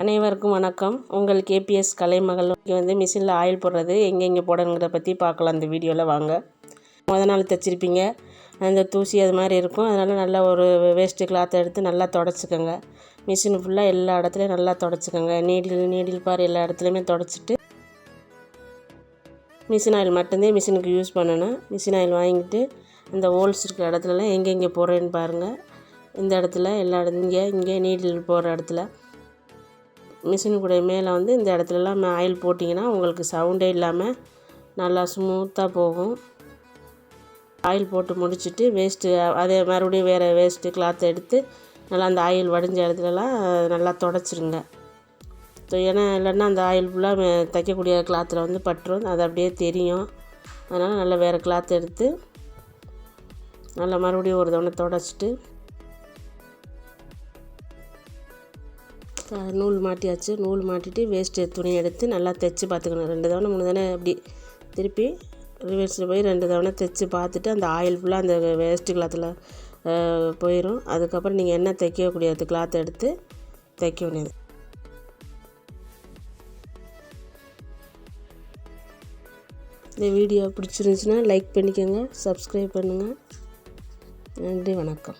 அனைவருக்கும் வணக்கம். உங்கள் கேபிஎஸ் கலைமகள் இங்கே வந்து மிஷினில் ஆயில் போடுறது எங்கெங்கே போடணுங்கிறத பற்றி பார்க்கலாம் அந்த வீடியோவில் வாங்க. முத நாள் தைச்சிருப்பீங்க. அந்த தூசி அது மாதிரி இருக்கும். அதனால் நல்லா ஒரு வேஸ்ட்டு கிளாத்தை எடுத்து நல்லா தொடச்சிக்கோங்க. மிஷின் ஃபுல்லாக எல்லா இடத்துலையும் நல்லா தொடச்சிக்கோங்க. நீடில் நீடில் பார் எல்லா இடத்துலையுமே தொடச்சிட்டு மிஷின் ஆயில் மட்டும்தான் மிஷினுக்கு யூஸ் பண்ணணும். மிஷின் ஆயில் வாங்கிட்டு அந்த ஹோல்ஸ் இருக்கிற இடத்துலலாம் எங்கெங்கே போடுறேன்னு பாருங்கள் இந்த இடத்துல எல்லா இடத்துல இங்கே இங்கே நீடில் போகிற இடத்துல. மிஷினுக்குடைய மேலே வந்து இந்த இடத்துலலாம் ஆயில் போட்டிங்கன்னா உங்களுக்கு சவுண்டே இல்லாமல் நல்லா ஸ்மூத்தாக போகும். ஆயில் போட்டு முடிச்சுட்டு வேஸ்ட்டு அதே மறுபடியும் வேறு வேஸ்ட்டு கிளாத்தை எடுத்து நல்லா அந்த ஆயில் வடிஞ்ச இடத்துலலாம் நல்லா தொடச்சிருங்க. ஏன்னா இல்லைன்னா அந்த ஆயில் ஃபுல்லாக தைக்கக்கூடிய கிளாத்தில் வந்து பட்டுரும். அது அப்படியே தெரியும். அதனால் நல்லா வேறு கிளாத் எடுத்து நல்லா மறுபடியும் ஒரு தவணை தொடச்சிட்டு நூல் மாட்டியாச்சு. நூல் மாட்டிட்டு வேஸ்ட்டு துணி எடுத்து நல்லா தைச்சி பார்த்துக்கணும். ரெண்டு தவணை மூணு தவணை அப்படி திருப்பி ரிவர்ஸில் போய் ரெண்டு தவணை தைச்சி பார்த்துட்டு அந்த ஆயில் ஃபுல்லாக அந்த வேஸ்ட்டு கிளாத்தில் போயிடும் அதுக்கப்புறம் நீங்கள் என்ன தைக்கக்கூடிய கிளாத்தை எடுத்து தைக்க வேண்டியது. இந்த வீடியோ பிடிச்சிருந்துச்சின்னா லைக் பண்ணிக்கோங்க சப்ஸ்கிரைப் பண்ணுங்கள் நன்றி வணக்கம்.